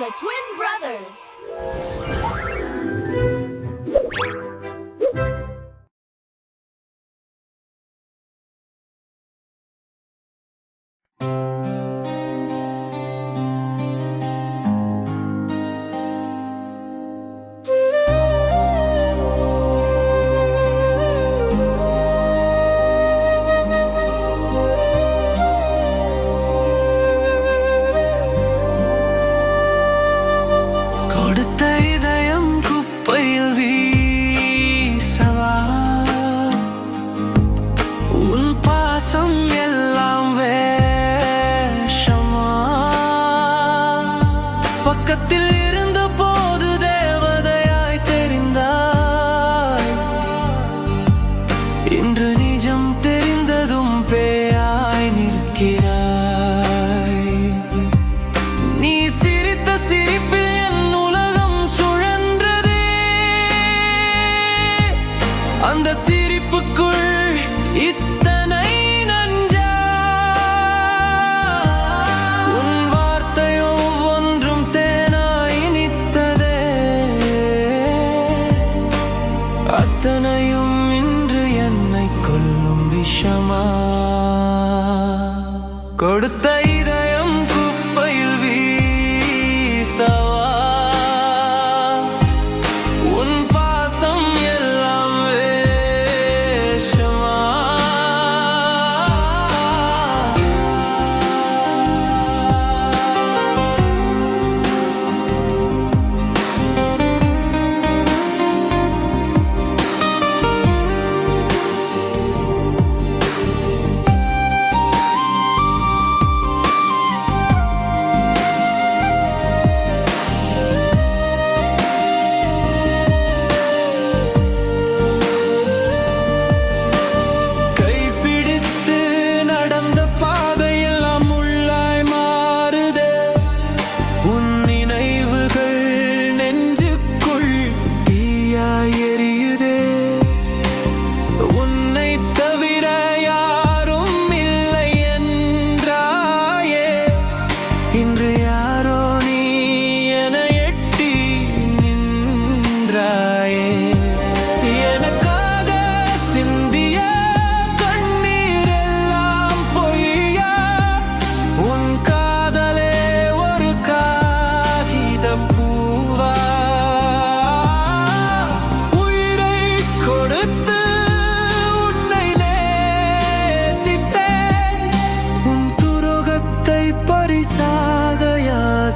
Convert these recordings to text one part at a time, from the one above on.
the Twin Brothers. உலகத்தில் இருந்த போது தேவதையாய் தெரிந்தாய். இன்று நிஜம் தெரிந்ததும் பேயாய் நிற்கிறாய். நீ சிரித்த சிரிப்பில் என் உலகம் சுழன்றதே. அந்த சிரிப்புக்குள் இத்த கொடுத்த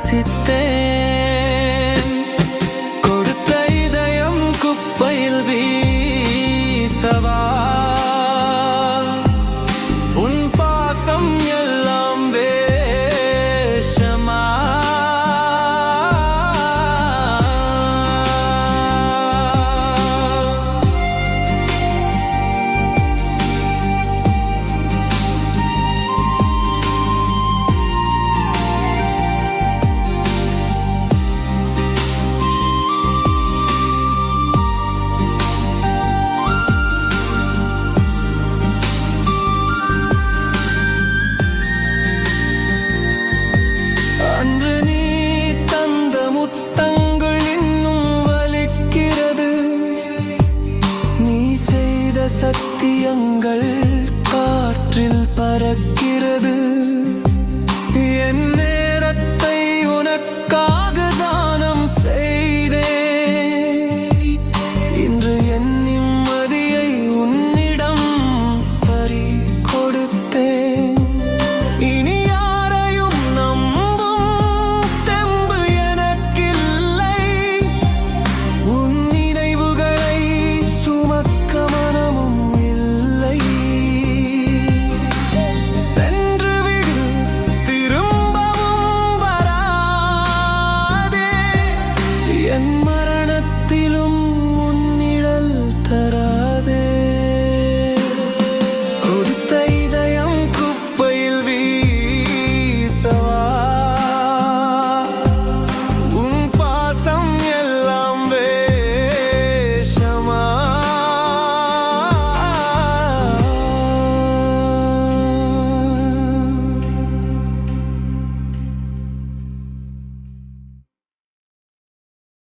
si